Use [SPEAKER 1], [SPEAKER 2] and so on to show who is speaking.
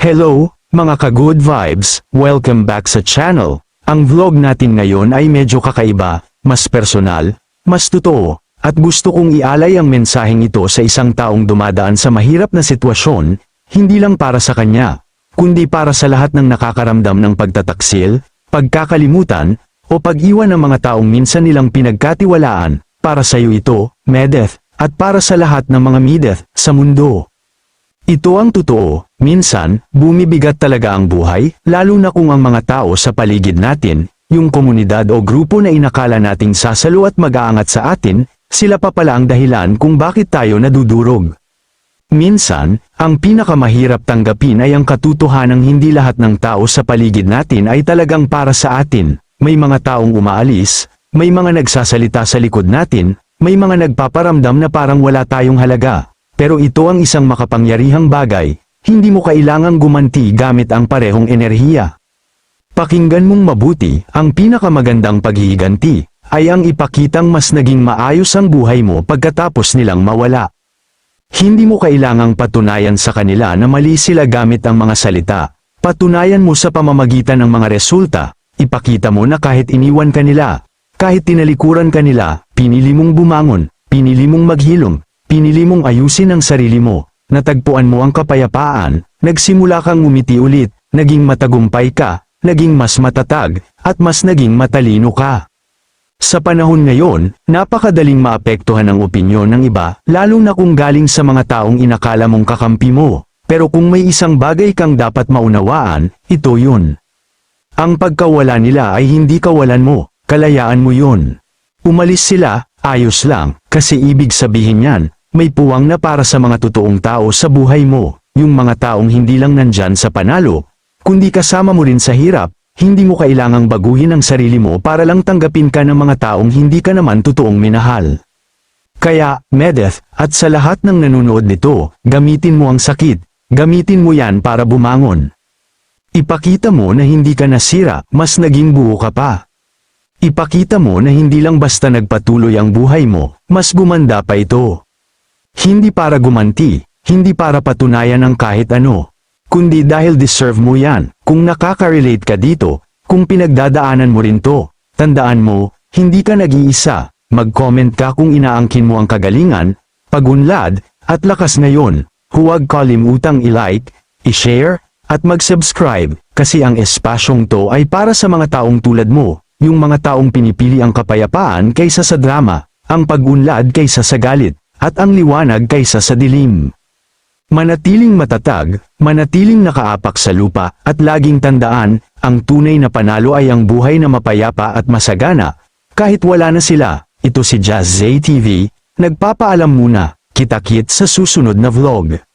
[SPEAKER 1] Hello, mga ka-good vibes, welcome back sa channel. Ang vlog natin ngayon ay medyo kakaiba, mas personal, mas totoo, at gusto kong ialay ang mensaheng ito sa isang taong dumadaan sa mahirap na sitwasyon, hindi lang para sa kanya, kundi para sa lahat ng nakakaramdam ng pagtataksil, pagkakalimutan, o pag-iwan ng mga taong minsan nilang pinagkatiwalaan, para sa iyo ito, Medeth, at para sa lahat ng mga Mideth, sa mundo. Ito ang totoo, minsan, bumibigat talaga ang buhay, lalo na kung ang mga tao sa paligid natin, yung komunidad o grupo na inakala nating sasalo at mag-aangat sa atin, sila pa pala ang dahilan kung bakit tayo nadudurog. Minsan, ang pinakamahirap tanggapin ay ang katotohanang hindi lahat ng tao sa paligid natin ay talagang para sa atin. May mga taong umaalis, may mga nagsasalita sa likod natin, may mga nagpaparamdam na parang wala tayong halaga. Pero ito ang isang makapangyarihang bagay, hindi mo kailangang gumanti gamit ang parehong enerhiya. Pakinggan mong mabuti, ang pinakamagandang paghihiganti, ay ang ipakitang mas naging maayos ang buhay mo pagkatapos nilang mawala. Hindi mo kailangang patunayan sa kanila na mali sila gamit ang mga salita. Patunayan mo sa pamamagitan ng mga resulta, ipakita mo na kahit iniwan ka nila, kahit tinalikuran ka nila, pinili mong bumangon, pinili mong maghilom, pinili mong ayusin ang sarili mo, natagpuan mo ang kapayapaan, nagsimula kang umiti ulit, naging matagumpay ka, naging mas matatag, at mas naging matalino ka. Sa panahon ngayon, napakadaling maapektuhan ang opinyon ng iba, lalo na kung galing sa mga taong inakala mong kakampi mo. Pero kung may isang bagay kang dapat maunawaan, ito yun. Ang pagkawala nila ay hindi kawalan mo, kalayaan mo yun. Umalis sila, ayos lang, kasi ibig sabihin yan, may puwang na para sa mga totoong tao sa buhay mo, yung mga taong hindi lang nandyan sa panalo, kundi kasama mo rin sa hirap, hindi mo kailangang baguhin ang sarili mo para lang tanggapin ka ng mga taong hindi ka naman totoong minahal. Kaya, Medeth, at sa lahat ng nanonood nito, gamitin mo ang sakit, gamitin mo yan para bumangon. Ipakita mo na hindi ka nasira, mas naging buo ka pa. Ipakita mo na hindi lang basta nagpatuloy ang buhay mo, mas gumanda pa ito. Hindi para gumanti, hindi para patunayan ang kahit ano, kundi dahil deserve mo yan. Kung nakaka-relate ka dito, kung pinagdadaanan mo rin to, tandaan mo, hindi ka nag-iisa, mag-comment ka kung inaangkin mo ang kagalingan, pagunlad, at lakas ngayon, huwag kalimutang i-like, i-share, at mag-subscribe, kasi ang espasyong to ay para sa mga taong tulad mo, yung mga taong pinipili ang kapayapaan kaysa sa drama, ang pagunlad kaysa sa galit, at ang liwanag kaysa sa dilim. Manatiling matatag, manatiling nakaapak sa lupa, at laging tandaan, ang tunay na panalo ay ang buhay na mapayapa at masagana. Kahit wala na sila, ito si Jazz Zay TV, nagpapaalam muna, kita-kit sa susunod na vlog.